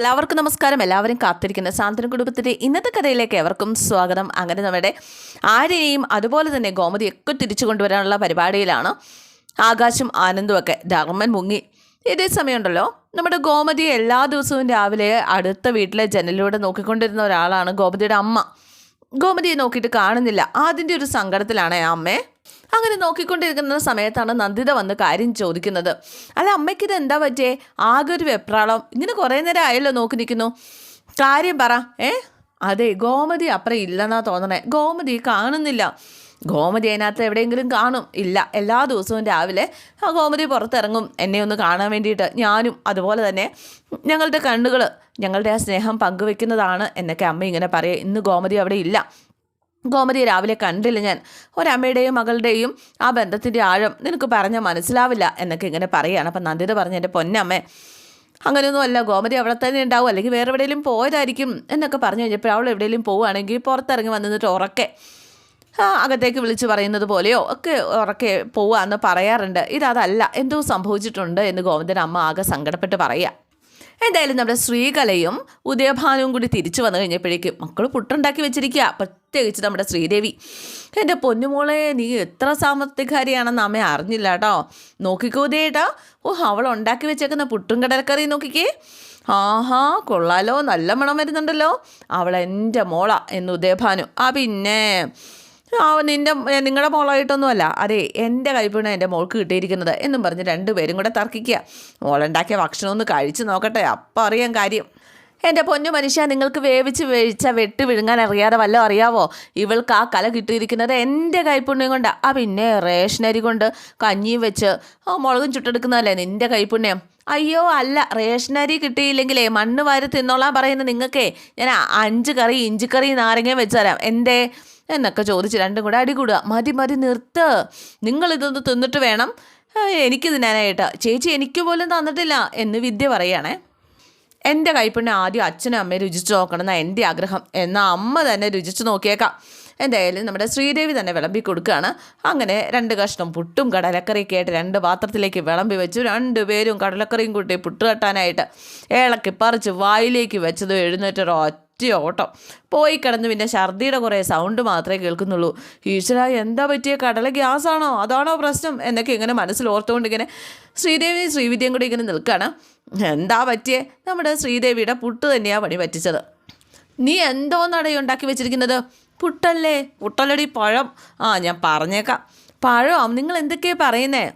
എല്ലാവർക്കും നമസ്കാരം. എല്ലാവരും കാത്തിരിക്കുന്ന. സാന്ത്വന കുടുംബത്തിന്റെ ഇന്നത്തെ കഥയിലേക്ക് എവർക്കും സ്വാഗതം. അങ്ങനെ നമ്മുടെ ആര്യനെയും അതുപോലെ തന്നെ ഗോമതിയൊക്കെ തിരിച്ചു കൊണ്ടുവരാനുള്ള പരിപാടിയിലാണ് ആകാശും ആനന്ദുമൊക്കെ ധർമ്മൻ മുങ്ങി. ഇതേ സമയമുണ്ടല്ലോ. നമ്മുടെ ഗോമതി എല്ലാ ദിവസവും രാവിലെ അടുത്ത വീട്ടിലെ ജനലിലൂടെ നോക്കിക്കൊണ്ടിരുന്ന ഒരാളാണ് ഗോമതിയുടെ അമ്മ. ഗോമതിയെ നോക്കിയിട്ട് കാണുന്നില്ല. അതിന്റെ ഒരു സങ്കടത്തിലാണ് അമ്മേ. അങ്ങനെ നോക്കിക്കൊണ്ടിരിക്കുന്ന സമയത്താണ് നന്ദിത വന്ന് കാര്യം ചോദിക്കുന്നത്. അല്ല അമ്മയ്ക്ക് ഇത് എന്താ പറ്റിയേ? ആകെ ഒരു വെപ്രാളം. ഇങ്ങനെ കുറേ നേരം ആയല്ലോ നോക്കി നിൽക്കുന്നു. കാര്യം പറ. ഏ? അതെ ഗോമതി അപ്പുറം ഇല്ലെന്നാ തോന്നണേ. ഗോമതി കാണുന്നില്ല. ഗോമതി അതിനകത്ത് എവിടെയെങ്കിലും കാണും. ഇല്ല എല്ലാ ദിവസവും രാവിലെ ആ ഗോമതി പുറത്തിറങ്ങും. എന്നെ ഒന്ന് കാണാൻ വേണ്ടിയിട്ട് ഞാനും അതുപോലെ തന്നെ ഞങ്ങളുടെ കണ്ണുകൾ ഞങ്ങളുടെ ആ സ്നേഹം പങ്കുവെക്കുന്നതാണ് എന്നൊക്കെ അമ്മ ഇങ്ങനെ പറയും. ഇന്ന് ഗോമതി അവിടെ ഇല്ല. ഗോമതിയെ രാവിലെ കണ്ടില്ല ഞാൻ. ഒരമ്മയുടെയും മകളുടെയും ആ ബന്ധത്തിന്റെ ആഴം നിനക്ക് പറഞ്ഞാൽ മനസ്സിലാവില്ല എന്നൊക്കെ ഇങ്ങനെ പറയുകയാണ് അപ്പം നന്ദിത പറഞ്ഞ എന്റെ പൊന്നമ്മേ അങ്ങനെയൊന്നും അല്ല ഗോമതി അവിടെ തന്നെ ഉണ്ടാവും. അല്ലെങ്കിൽ വേറെ എവിടെയെങ്കിലും പോയതായിരിക്കും എന്നൊക്കെ പറഞ്ഞു കഴിഞ്ഞപ്പോൾ അവൾ എവിടെയെങ്കിലും പോവുകയാണെങ്കിൽ പുറത്തിറങ്ങി വന്നിട്ട് ഉറക്കെ അകത്തേക്ക് വിളിച്ച് പറയുന്നത് പോലെയോ ഒക്കെ ഉറക്കെ പോവുക എന്ന് പറയാറുണ്ട്. ഇതതല്ല. എന്തോ സംഭവിച്ചിട്ടുണ്ട് എന്ന് ഗോവിന്ദൻ അമ്മ ആകെ സങ്കടപ്പെട്ട് പറയുക. എന്തായാലും നമ്മുടെ ശ്രീകലയും ഉദയഭാനുവും കൂടി തിരിച്ചു വന്നു കഴിഞ്ഞപ്പോഴേക്കും മക്കൾ പുട്ടുണ്ടാക്കി വെച്ചിരിക്കുക. പ്രത്യേകിച്ച് നമ്മുടെ ശ്രീദേവി. എന്റെ പൊന്നുമോളെ നീ എത്ര സാമ്പത്തികാരിയാണെന്ന് അമ്മ അറിഞ്ഞില്ല കേട്ടോ നോക്കിക്കോ ദേട്ടാ. ഓ അവൾ ഉണ്ടാക്കി വെച്ചേക്കുന്ന പുട്ടും കടലക്കറി നോക്കിക്കേ. ആഹാ കൊള്ളാലോ നല്ല മണം വരുന്നുണ്ടല്ലോ. അവൾ എന്റെ മോള എന്ന് ഉദയഭാനു. ആ പിന്നെ ആ നിന്റെ നിങ്ങളുടെ മോളായിട്ടൊന്നുമല്ല. അതെ എന്റെ കൈപ്പിണ എന്റെ മോൾക്ക് കിട്ടിയിരിക്കുന്നത് എന്നും പറഞ്ഞ് രണ്ടുപേരും കൂടെ തർക്കിക്കുക. മോളുണ്ടാക്കിയ ഭക്ഷണം ഒന്ന് കഴിച്ച് നോക്കട്ടെ. അപ്പം അറിയാം കാര്യം. എന്റെ പൊന്നു മനുഷ്യ നിങ്ങൾക്ക് വേവിച്ച് വേവിച്ച വെട്ട് വിഴുങ്ങാൻ അറിയാതെ വല്ലതും അറിയാവോ? ഇവൾക്ക് ആ കല കിട്ടിയിരിക്കുന്നത് എന്റെ കൈപ്പുണ്യം കൊണ്ടാണ് ആ പിന്നെ റേഷനരി കൊണ്ട് കഞ്ഞിയും വെച്ച് മുളകും ചുട്ടെടുക്കുന്നതല്ലേ നിന്റെ കൈപ്പുണ്യം? അയ്യോ അല്ല റേഷനരി കിട്ടിയില്ലെങ്കിലേ മണ്ണ് വാരി തിന്നോളാൻ പറയുന്ന നിങ്ങൾക്കേ. ഞാൻ അഞ്ച് കറി ഇഞ്ചിക്കറി നാരങ്ങയും വെച്ച് തരാം എന്തേ? എന്നൊക്കെ ചോദിച്ച് രണ്ടും കൂടെ അടികൂടുക മതി മതി നിർത്ത്. നിങ്ങളിതൊന്ന് തിന്നിട്ട് വേണം. എനിക്ക് തിന്നാനായിട്ട് ചേച്ചി എനിക്ക് പോലും തന്നിട്ടില്ല എന്ന് വിദ്യ പറയുകയാണേ. എന്റെ കൈപ്പുണ്യം ആദ്യം അച്ഛനും അമ്മയും രുചിച്ച് നോക്കണം എന്നാണ് എന്റെ ആഗ്രഹം. എന്നാൽ അമ്മ തന്നെ രുചിച്ച് നോക്കിയേക്കാം. എന്തായാലും നമ്മുടെ ശ്രീദേവി തന്നെ വിളമ്പി കൊടുക്കുകയാണ്. അങ്ങനെ രണ്ട് കഷ്ണം പുട്ടും കടലക്കറിയൊക്കെ ആയിട്ട് രണ്ട് പാത്രത്തിലേക്ക് വിളമ്പി വെച്ചു. രണ്ടുപേരും കടലക്കറിയും കൂട്ടി പുട്ട് കെട്ടാനായിട്ട് ഇളക്കി പറിച്ച് വായിലേക്ക് വെച്ചത് എഴുന്നേറ്റൊരു ഒറ്റ ഓട്ടം പോയി കിടന്ന് പിന്നെ ഛർദിയുടെ കുറേ സൗണ്ട് മാത്രമേ കേൾക്കുന്നുള്ളൂ. ഈശ്വര എന്താ പറ്റിയ? കടല ഗ്യാസാണോ? അതാണോ പ്രശ്നം? എന്നൊക്കെ ഇങ്ങനെ മനസ്സിൽ ഓർത്തുകൊണ്ട് ഇങ്ങനെ ശ്രീദേവി ശ്രീവിദ്യയും കൂടി ഇങ്ങനെ നിൽക്കുകയാണ് എന്താ പറ്റിയേ? നമ്മുടെ ശ്രീദേവിയുടെ പുട്ട് തന്നെയാണ് പണി പറ്റിച്ചത്. നീ എന്തോ ഈ ഉണ്ടാക്കി വെച്ചിരിക്കുന്നത്? പുട്ടല്ലേ? പുട്ടല്ലടി പഴം. ആ ഞാൻ പറഞ്ഞേക്കാം. പഴം? നിങ്ങൾ എന്തൊക്കെയാണ് പറയുന്നേ?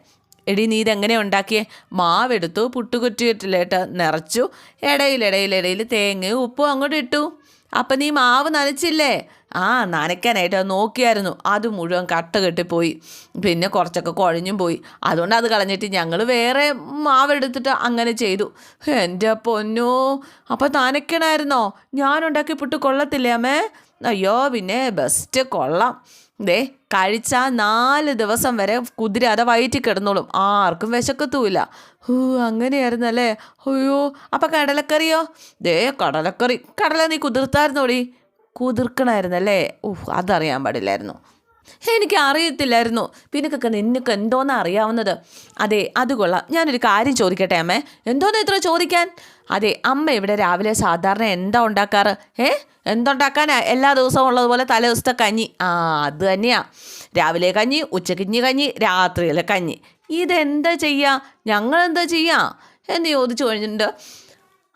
എടി നീ ഇതെങ്ങനെ ഉണ്ടാക്കിയേ? മാവെടുത്തു പുട്ടുകുറ്റിയിട്ടിലേട്ട് നിറച്ചു. ഇടയിലിടയിലിടയിൽ തേങ്ങയും ഉപ്പും അങ്ങോട്ട് ഇട്ടു. അപ്പം നീ മാവ് നനച്ചില്ലേ? ആ നനയ്ക്കാനായിട്ട് നോക്കിയായിരുന്നു. അത് മുഴുവൻ കട്ട കെട്ടിപ്പോയി. പിന്നെ കുറച്ചൊക്കെ കുഴഞ്ഞും പോയി. അതുകൊണ്ട് അത് കളഞ്ഞിട്ട് ഞങ്ങൾ വേറെ മാവെടുത്തിട്ട് അങ്ങനെ ചെയ്തു. എന്റെ പൊന്നോ അപ്പം നനയ്ക്കണമായിരുന്നോ ഞാനുണ്ടാക്കി പുട്ട് കൊള്ളത്തില്ലേ അമ്മേ? അയ്യോ പിന്നെ ബെസ്റ്റ് കൊള്ളാം. ദേ കഴിച്ച നാല് ദിവസം വരെ കുതിര അത വയറ്റി കിടന്നോളും. ആർക്കും വിശക്കത്തുമില്ല. ഹൂ അങ്ങനെയായിരുന്നല്ലേ? അയ്യോ അപ്പം കടലക്കറിയോ? ദേ കടലക്കറി. കടല നീ കുതിർത്തായിരുന്നോടി? കുതിർക്കണമായിരുന്നല്ലേ ഊഹ് അതറിയാൻ പാടില്ലായിരുന്നു. എനിക്ക് അറിയത്തില്ലായിരുന്നു. പിന്നൊക്കെ നിനക്ക് എന്തോന്നാ അറിയാവുന്നത്? അതെ അത് കൊള്ളാം. ഞാനൊരു കാര്യം ചോദിക്കട്ടെ അമ്മേ? എന്തോന്ന് ഇത്ര ചോദിക്കാൻ? അതെ അമ്മ ഇവിടെ രാവിലെ സാധാരണ എന്താ ഉണ്ടാക്കാറ്? ഏ എന്തുണ്ടാക്കാനാ എല്ലാ ദിവസവും ഉള്ളതുപോലെ തലേ ദിവസത്തെ കഞ്ഞി. ആ അത് തന്നെയാ. രാവിലെ കഞ്ഞി ഉച്ചക്കിഞ്ഞി കഞ്ഞി രാത്രിയിലെ കഞ്ഞി. ഇതെന്താ ചെയ്യുക ഞങ്ങളെന്താ ചെയ്യുക എന്ന് ചോദിച്ചു കഴിഞ്ഞിട്ടുണ്ട്.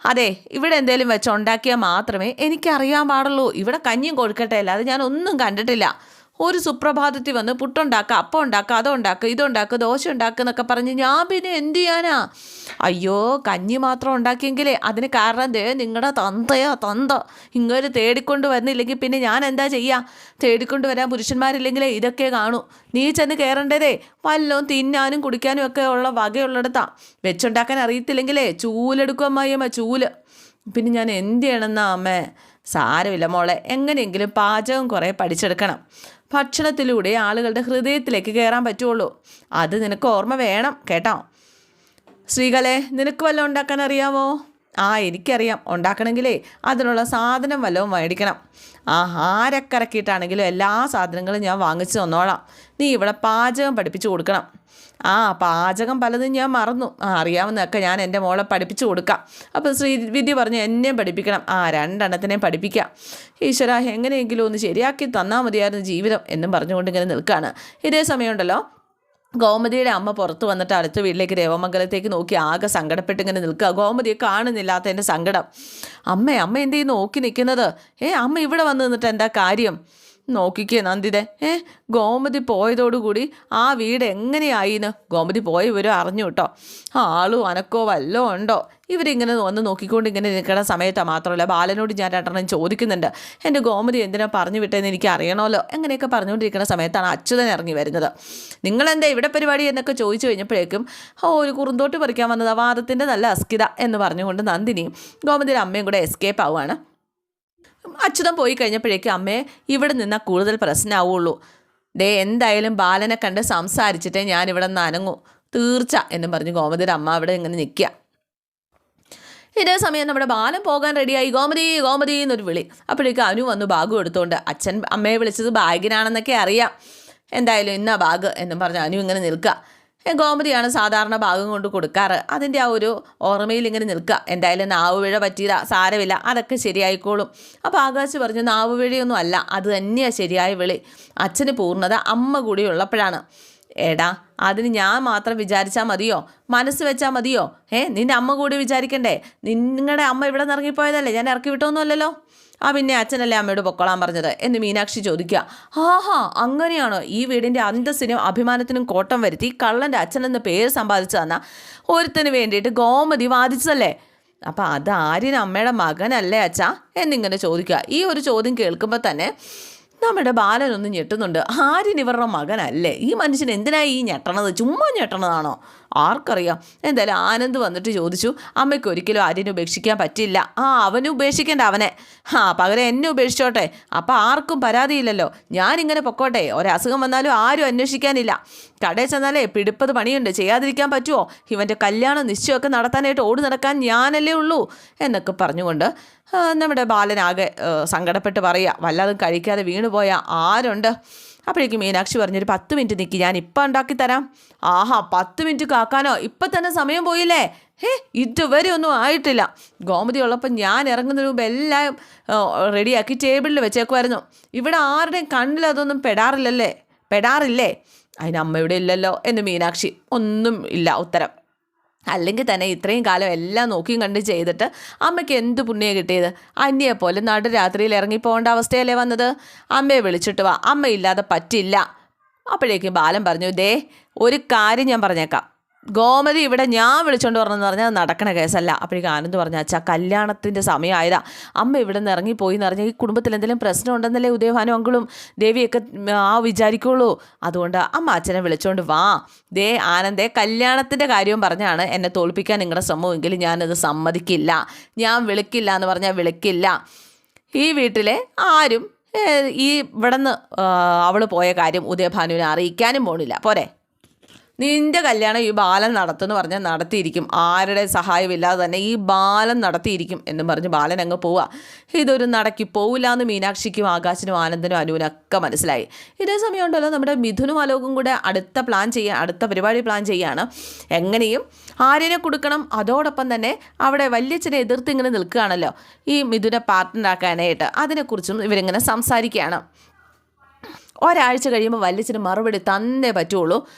അതെ ഇവിടെ എന്തെങ്കിലും വെച്ച് ഉണ്ടാക്കിയാൽ മാത്രമേ എനിക്കറിയാൻ പാടുള്ളൂ. ഇവിടെ കഞ്ഞിയും കൊടുക്കട്ടെ അല്ലാതെ ഞാൻ ഒന്നും കണ്ടിട്ടില്ല. ഒരു സുപ്രഭാതത്തിൽ വന്ന് പുട്ടുണ്ടാക്കുക അപ്പം ഉണ്ടാക്കുക അതുണ്ടാക്കുക ഇതുണ്ടാക്കുക ദോശ ഉണ്ടാക്കുക എന്നൊക്കെ പറഞ്ഞ് ഞാൻ പിന്നെ എന്ത് ചെയ്യാനാ? അയ്യോ കഞ്ഞി മാത്രം ഉണ്ടാക്കിയെങ്കിലേ അതിന് കാരണം ദേ നിങ്ങളുടെ തന്തയോ തന്ത. ഇങ്ങനെ തേടിക്കൊണ്ട് വരുന്നില്ലെങ്കിൽ പിന്നെ ഞാൻ എന്താ ചെയ്യുക തേടിക്കൊണ്ട് വരാൻ പുരുഷന്മാരില്ലെങ്കിലേ ഇതൊക്കെ കാണൂ. നീ ചെന്ന് കയറേണ്ടതേ വല്ലതും തിന്നാനും കുടിക്കാനും ഒക്കെ ഉള്ള വകയുള്ളിടത്താ. വെച്ചുണ്ടാക്കാൻ അറിയത്തില്ലെങ്കിലേ ചൂലെടുക്കും അമ്മയമ്മ ചൂൽ. പിന്നെ ഞാൻ എന്ത് ചെയ്യണമെന്നാ അമ്മേ? സാരമില്ല മോളെ. എങ്ങനെയെങ്കിലും പാചകം കുറേ പഠിച്ചെടുക്കണം. ഭക്ഷണത്തിലൂടെ ആളുകളുടെ ഹൃദയത്തിലേക്ക് കയറാൻ പറ്റുള്ളൂ. അത് നിനക്ക് ഓർമ്മ വേണം കേട്ടോ? ശ്രീകലെ നിനക്ക് വല്ലതും ഉണ്ടാക്കാൻ അറിയാമോ? ആ എനിക്കറിയാം. ഉണ്ടാക്കണമെങ്കിലേ അതിനുള്ള സാധനം വല്ലതും മേടിക്കണം ആ ആരക്കറക്കിയിട്ടാണെങ്കിലും എല്ലാ സാധനങ്ങളും ഞാൻ വാങ്ങിച്ചു തന്നോളാം. നീ ഇവിടെ പാചകം പഠിപ്പിച്ചു കൊടുക്കണം. ആ പാചകം പലതും ഞാൻ മറന്നു. ആ അറിയാവുന്നതൊക്കെ ഞാൻ എന്റെ മോളെ പഠിപ്പിച്ചു കൊടുക്കാം. അപ്പോൾ ശ്രീ വിദ്യ പറഞ്ഞു എന്നെയും പഠിപ്പിക്കണം. ആ രണ്ടെണ്ണത്തിനെയും പഠിപ്പിക്കാം. ഈശ്വര എങ്ങനെയെങ്കിലും ഒന്ന് ശരിയാക്കി തന്നാൽ മതിയായിരുന്നു ജീവിതം എന്നും പറഞ്ഞുകൊണ്ട് ഇങ്ങനെ നിൽക്കുകയാണ്. ഇതേ സമയമുണ്ടല്ലോ. ഗോമതിയുടെ അമ്മ പുറത്ത് വന്നിട്ട് അടുത്ത വീട്ടിലേക്ക് രേവമംഗലത്തേക്ക് നോക്കി ആകെ സങ്കടപ്പെട്ട് ഇങ്ങനെ നിൽക്കുക. ഗോമതിയെ കാണുന്നില്ലാത്തതിന്റെ സങ്കടം. അമ്മ അമ്മ എന്തേ നോക്കി നിൽക്കുന്നത്? ഏ അമ്മ ഇവിടെ വന്ന് നിന്നിട്ട് എന്താ കാര്യം? നോക്കിക്കേ നന്ദിതെ. ഏ ഗോമതി പോയതോടുകൂടി ആ വീട് എങ്ങനെയായിന്ന്? ഗോമതി പോയ വിവരം അറിഞ്ഞു കേട്ടോ. ആളും അനക്കോ വല്ലോ ഉണ്ടോ? ഇവരിങ്ങനെ വന്ന് നോക്കിക്കൊണ്ട് ഇങ്ങനെ നിൽക്കുന്ന സമയത്താണ് മാത്രമല്ല ബാലനോട് ഞാൻ രണ്ടെണ്ണം ചോദിക്കുന്നുണ്ട്. എന്റെ ഗോമതി എന്തിനാ പറഞ്ഞു വിട്ടതെന്ന് എനിക്ക് അറിയണമല്ലോ. എങ്ങനെയൊക്കെ പറഞ്ഞുകൊണ്ടിരിക്കുന്ന സമയത്താണ് അച്യുതൻ ഇറങ്ങി വരുന്നത്. നിങ്ങളെന്താ ഇവിടെ പരിപാടി എന്നൊക്കെ ചോദിച്ചു കഴിഞ്ഞപ്പോഴേക്കും ഓ ഒരു കുറുന്തോട്ട് പറിക്കാൻ വന്നത് വാദത്തിന്റെ നല്ല അസ്കിത എന്ന് പറഞ്ഞുകൊണ്ട് നന്ദിനിയും ഗോമതിയുടെ അമ്മയും കൂടെ എസ്കേപ്പ് ആവുകയാണ് അച്യുതം പോയി കഴിഞ്ഞപ്പോഴേക്കും അമ്മയെ ഇവിടെ നിന്നാൽ കൂടുതൽ പ്രശ്നമാവുള്ളൂ ദേ എന്തായാലും ബാലനെ കണ്ട് സംസാരിച്ചിട്ടേ ഞാൻ ഇവിടെ നിന്ന് അനങ്ങൂ. തീർച്ച എന്നും പറഞ്ഞ് ഗോമതിയുടെ അമ്മ അവിടെ ഇങ്ങനെ നിൽക്കുക. ഇതേ സമയം നമ്മുടെ ബാലൻ പോകാൻ റെഡിയായി. ഗോമതി ഗോമതി എന്നൊരു വിളി. അപ്പോഴേക്കും അനു വന്നു ബാഗ് എടുത്തുകൊണ്ട് അച്ഛൻ അമ്മയെ വിളിച്ചത് ബാഗിനാണെന്നൊക്കെ അറിയാം. എന്തായാലും ഇന്നാ ബാഗ് എന്നും പറഞ്ഞ് അനു ഇങ്ങനെ നിൽക്കുക. ഗോമതിയാണ് സാധാരണ ഭാഗം കൊണ്ട് കൊടുക്കാറ്. അതിന്റെ ആ ഒരു ഓർമ്മയിൽ ഇങ്ങനെ നിൽക്കുക. എന്തായാലും നാവ് പിഴ പറ്റിയതാ സാരമില്ല അതൊക്കെ ശരിയായിക്കോളും. അപ്പോൾ ആകാശ് പറഞ്ഞു നാവ് പിഴയൊന്നും അല്ല അത് തന്നെയാണ് ശരിയായ വിളി. അച്ഛന് പൂർണത അമ്മ കൂടി ഉള്ളപ്പോഴാണ്. എടാ അതിന് ഞാൻ മാത്രം വിചാരിച്ചാൽ മതിയോ? മനസ്സ് വെച്ചാൽ മതിയോ? ഏ നിന്റെ അമ്മ കൂടി വിചാരിക്കണ്ടേ? നിങ്ങളുടെ അമ്മ ഇവിടെ നിന്ന് ഇറങ്ങിപ്പോയതല്ലേ? ഞാൻ ഇറക്കി വിട്ടൊന്നുമല്ലല്ലോ? ആ പിന്നെ അച്ഛനല്ലേ അമ്മയോട് പൊക്കോളാൻ പറഞ്ഞത്? എന്ന് മീനാക്ഷി ചോദിക്കുക. ആഹാ അങ്ങനെയാണോ? ഈ വീടിന്റെ അന്തസ്സിനും അഭിമാനത്തിനും കോട്ടം വരുത്തി കള്ളന്റെ അച്ഛനെന്ന് പേര് സമ്പാദിച്ചു തന്ന ഒരുത്തിന് വേണ്ടിയിട്ട് ഗോമതി വാദിച്ചതല്ലേ? അപ്പം അത് ആര്യൻ അമ്മയുടെ മകനല്ലേ അച്ഛാ? എന്നിങ്ങനെ ചോദിക്കുക. ഈ ഒരു ചോദ്യം കേൾക്കുമ്പോൾ തന്നെ നമ്മുടെ ബാലനൊന്ന് ഞെട്ടുന്നുണ്ട്. ആര്യൻ ഇവരുടെ മകനല്ലേ? ഈ മനുഷ്യൻ എന്തിനായി ഈ ഞെട്ടണത്? ചുമ്മാ ഞെട്ടണതാണോ? ആർക്കറിയാം. എന്തായാലും ആനന്ദ് വന്നിട്ട് ചോദിച്ചു അമ്മയ്ക്ക് ഒരിക്കലും ആര്യനെ ഉപേക്ഷിക്കാൻ പറ്റില്ല ആ അവനെ ഉപേക്ഷിക്കേണ്ട അവനെ. ആ പകരം എന്നെ ഉപേക്ഷിച്ചോട്ടെ. അപ്പം ആർക്കും പരാതിയില്ലല്ലോ. ഞാനിങ്ങനെ പൊക്കോട്ടെ. ഒരസുഖം വന്നാലും ആരും അന്വേഷിക്കാനില്ല. കടയിൽ ചെന്നാലേ പിടിപ്പത് പണിയുണ്ട്. ചെയ്യാതിരിക്കാൻ പറ്റുമോ ഇവന്റെ കല്യാണം നിശ്ചയമൊക്കെ നടത്താനായിട്ട് ഓടി നടക്കാൻ ഞാനല്ലേ ഉള്ളൂ. എന്നൊക്കെ പറഞ്ഞുകൊണ്ട് നമ്മുടെ ബാലനാകെ സങ്കടപ്പെട്ട് പറയുക. വല്ലാതും കഴിക്കാതെ വീണുപോയ ആരുണ്ട്? അപ്പോഴേക്കും മീനാക്ഷി പറഞ്ഞൊരു പത്ത് മിനിറ്റ് നിൽക്കി ഞാൻ ഇപ്പം ഉണ്ടാക്കി തരാം. ആഹാ പത്ത് മിനിറ്റ് കാക്കാനോ? ഇപ്പം തന്നെ സമയം പോയില്ലേ? ഹേ ഇതുവരെ ഒന്നും ആയിട്ടില്ല. ഗോമതി ഉള്ളപ്പോൾ ഞാൻ ഇറങ്ങുന്ന മുമ്പ് എല്ലാം റെഡിയാക്കി ടേബിളിൽ വെച്ചേക്കുമായിരുന്നു ഇവിടെ ആരുടെയും കണ്ണിൽ അതൊന്നും പെടാറില്ലല്ലേ? പെടാറില്ലേ? അതിന് അമ്മയുടെ ഇല്ലല്ലോ എന്ന് മീനാക്ഷി ഒന്നും ഇല്ല ഉത്തരം. അല്ലെങ്കിൽ തന്നെ ഇത്രയും കാലം എല്ലാം നോക്കിയും കണ്ട് ചെയ്തിട്ട് അമ്മയ്ക്ക് എന്ത് പുണ്യം കിട്ടിയത്? അന്യെ പോലെ നടുരാത്രിയിൽ ഇറങ്ങിപ്പോകേണ്ട അവസ്ഥയല്ലേ വന്നത്? അമ്മയെ വിളിച്ചിട്ട് വാ. അമ്മയില്ലാതെ പറ്റില്ല. അപ്പോഴേക്കും ബാലൻ പറഞ്ഞു ദേ ഒരു കാര്യം ഞാൻ പറഞ്ഞേക്കാം. ഗോമതി ഇവിടെ ഞാൻ വിളിച്ചോണ്ട് പറഞ്ഞെന്ന് പറഞ്ഞാൽ നടക്കണ കേസല്ല. അപ്പോഴേക്കും ആനന്ദ് പറഞ്ഞു അച്ഛാ കല്യാണത്തിന്റെ സമയമായതാ. അമ്മ ഇവിടെ നിന്ന് ഇറങ്ങിപ്പോയി എന്ന് പറഞ്ഞാൽ ഈ കുടുംബത്തിൽ എന്തെങ്കിലും പ്രശ്നം ഉണ്ടെന്നല്ലേ ഉദയഭാനും അങ്കിളും ദേവിയൊക്കെ ആ വിചാരിക്കുള്ളൂ. അതുകൊണ്ട് അമ്മ അച്ഛനെ വിളിച്ചോണ്ട് വാ. ദേ ആനന്ദേ കല്യാണത്തിന്റെ കാര്യവും പറഞ്ഞാണ് എന്നെ തോൽപ്പിക്കാൻ നിങ്ങളുടെ ശ്രമമെങ്കിൽ ഞാനത് സമ്മതിക്കില്ല. ഞാൻ വിളിക്കില്ല എന്ന് പറഞ്ഞാൽ വിളിക്കില്ല. ഈ വീട്ടിലെ ആരും ഈ ഈ ഇവിടുന്ന് അവൾ പോയ കാര്യം ഉദയഭാനുവിനെ അറിയിക്കാനും പോണില്ല. പോരെ. നിന്റെ കല്യാണം ഈ ബാലൻ നടത്തുമെന്ന് പറഞ്ഞാൽ നടത്തിയിരിക്കും. ആരുടെ സഹായമില്ലാതെ തന്നെ ഈ ബാലൻ നടത്തിയിരിക്കും എന്നും പറഞ്ഞ് ബാലൻ അങ്ങ് പോവുക ഇതൊരു നടക്കി പോവില്ല എന്ന് മീനാക്ഷിക്കും ആകാശിനും ആനന്ദനും അനുവിനൊക്കെ മനസ്സിലായി. ഇതേ സമയം ഉണ്ടല്ലോ നമ്മുടെ മിഥുനും അലോകും കൂടെ അടുത്ത പ്ലാൻ ചെയ്യാൻ അടുത്ത പരിപാടി പ്ലാൻ ചെയ്യാണ്. എങ്ങനെയും ആര്യനെ കൊടുക്കണം. അതോടൊപ്പം തന്നെ അവിടെ വല്യച്ഛനെ എതിർത്ത് ഇങ്ങനെ നിൽക്കുകയാണല്ലോ. ഈ മിഥുനെ പാർട്ട്ണറാക്കാനായിട്ട് അതിനെക്കുറിച്ചും ഇവരിങ്ങനെ സംസാരിക്കുകയാണ്. ഒരാഴ്ച കഴിയുമ്പോൾ വല്യച്ഛന് മറുപടി തന്നേ പറ്റുള്ളൂ.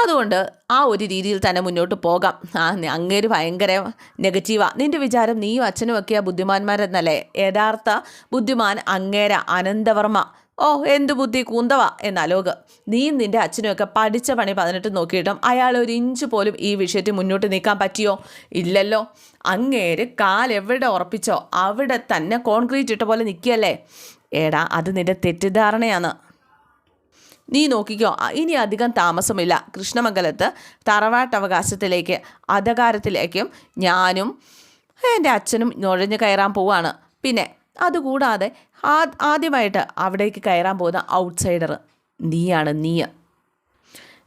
അതുകൊണ്ട് ആ ഒരു രീതിയിൽ തന്നെ മുന്നോട്ട് പോകാം. ആ അങ്ങേര് ഭയങ്കര നെഗറ്റീവാണ് നിന്റെ വിചാരം നീയും അച്ഛനും ഒക്കെയാ ബുദ്ധിമാന്മാരെന്നല്ലേ? യഥാർത്ഥ ബുദ്ധിമാൻ അങ്ങേര അനന്തവർമ്മ. ഓ എന്ത് ബുദ്ധി കൂന്തവ എന്ന അലോക് നീയും നിന്റെ അച്ഛനുമൊക്കെ പഠിച്ച പണി പതിനെട്ട് നോക്കിയിട്ടും അയാൾ ഒരു ഇഞ്ച് പോലും ഈ വിഷയത്തിൽ മുന്നോട്ട് നീക്കാൻ പറ്റിയോ? ഇല്ലല്ലോ. അങ്ങേര് കാലെവിടെ ഉറപ്പിച്ചോ? അവിടെ തന്നെ കോൺക്രീറ്റ് ഇട്ട പോലെ നിൽക്കുകയല്ലേ? ഏടാ അത് നിന്റെ തെറ്റിദ്ധാരണയാണ്. നീ നോക്കിക്കോ ഇനി അധികം താമസമില്ല. കൃഷ്ണമംഗലത്ത് തറവാട്ടവകാശത്തിലേക്ക് അധകാരത്തിലേക്കും ഞാനും എന്റെ അച്ഛനും നുഴഞ്ഞു കയറാൻ പോവാണ്. പിന്നെ അതുകൂടാതെ ആദ്യമായിട്ട് അവിടേക്ക് കയറാൻ പോകുന്ന ഔട്ട്സൈഡർ നീയാണ് നീ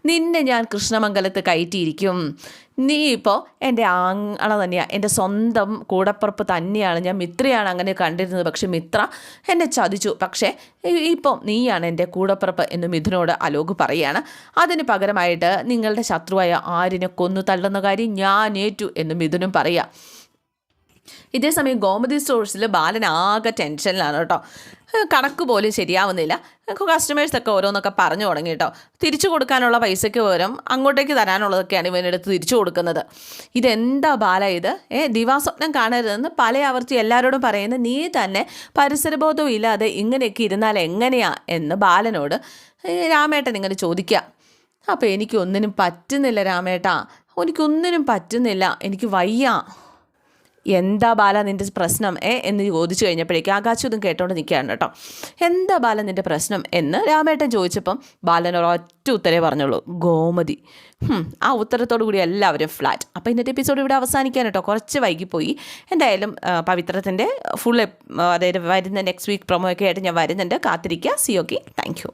നിന്നെ ഞാൻ കൃഷ്ണമംഗലത്ത് കയറ്റിയിരിക്കും. നീ ഇപ്പോൾ എന്റെ ആങ്ങള തന്നെയാണ് എന്റെ സ്വന്തം കൂടപ്പുറപ്പ് തന്നെയാണ്. ഞാൻ മിത്രയാണ് അങ്ങനെ കണ്ടിരുന്നത്. പക്ഷെ മിത്ര എന്നെ ചതിച്ചു. പക്ഷേ ഇപ്പം നീയാണ് എന്റെ കൂടപ്പുറപ്പ് എന്ന് മിഥുനോട് അലോക് പറയുകയാണ് അതിന് പകരമായിട്ട് നിങ്ങളുടെ ശത്രുവായ ആരിനെ കൊന്നു തള്ളുന്ന കാര്യം ഞാൻ ഏറ്റു എന്ന് മിഥുനും പറയുക ഇതേസമയം ഗോമതി സ്റ്റോഴ്സിൽ ബാലൻ ആകെ ടെൻഷനിലാണ് കേട്ടോ. കണക്ക് പോലും ശരിയാവുന്നില്ല. കസ്റ്റമേഴ്സൊക്കെ ഓരോന്നൊക്കെ പറഞ്ഞു തുടങ്ങി കേട്ടോ. തിരിച്ചു കൊടുക്കാനുള്ള പൈസയ്ക്ക് പകരം അങ്ങോട്ടേക്ക് തരാനുള്ളതൊക്കെയാണ് ഇവനെടുത്ത് തിരിച്ചു കൊടുക്കുന്നത്. ഇതെന്താ ബാല ഇത്? ഏ ദിവാസ്വപ്നം കാണരുതെന്ന് പല ആവർത്തി എല്ലാവരോടും പറയുന്നത് നീ തന്നെ പരിസരബോധവും ഇല്ലാതെ ഇങ്ങനെയൊക്കെ ഇരുന്നാൽ എങ്ങനെയാ എന്ന് ബാലനോട് രാമേട്ടൻ ഇങ്ങനെ ചോദിക്കുക അപ്പോൾ എനിക്കൊന്നിനും പറ്റുന്നില്ല രാമേട്ടാ. എനിക്കൊന്നിനും പറ്റുന്നില്ല. എനിക്ക് വയ്യ. എന്താ ബാല നിന്റെ പ്രശ്നം ഏ എന്ന് ചോദിച്ചു കഴിഞ്ഞപ്പോഴേക്കും ആകാശം കേട്ടോണ്ട് നിൽക്കുകയാണ് കേട്ടോ. എന്താ ബാല നിന്റെ പ്രശ്നം എന്ന് രാമേട്ടൻ ചോദിച്ചപ്പം ബാലൻ ഒരൊറ്റ ഉത്തരേ പറഞ്ഞുള്ളൂ ഗോമതി. ആ ഉത്തരത്തോടു കൂടി എല്ലാവരും ഫ്ലാറ്റ് അപ്പോൾ ഇന്നത്തെ എപ്പിസോഡ് ഇവിടെ അവസാനിക്കാൻ കേട്ടോ. കുറച്ച് വൈകിപ്പോയി. എന്തായാലും പവിത്രത്തിന്റെ ഫുൾ അതായത് വരുന്ന നെക്സ്റ്റ് വീക്ക് പ്രൊമോ ഒക്കെ ആയിട്ട് ഞാൻ വരുന്നുണ്ട്. കാത്തിരിക്കുക. C okay thank you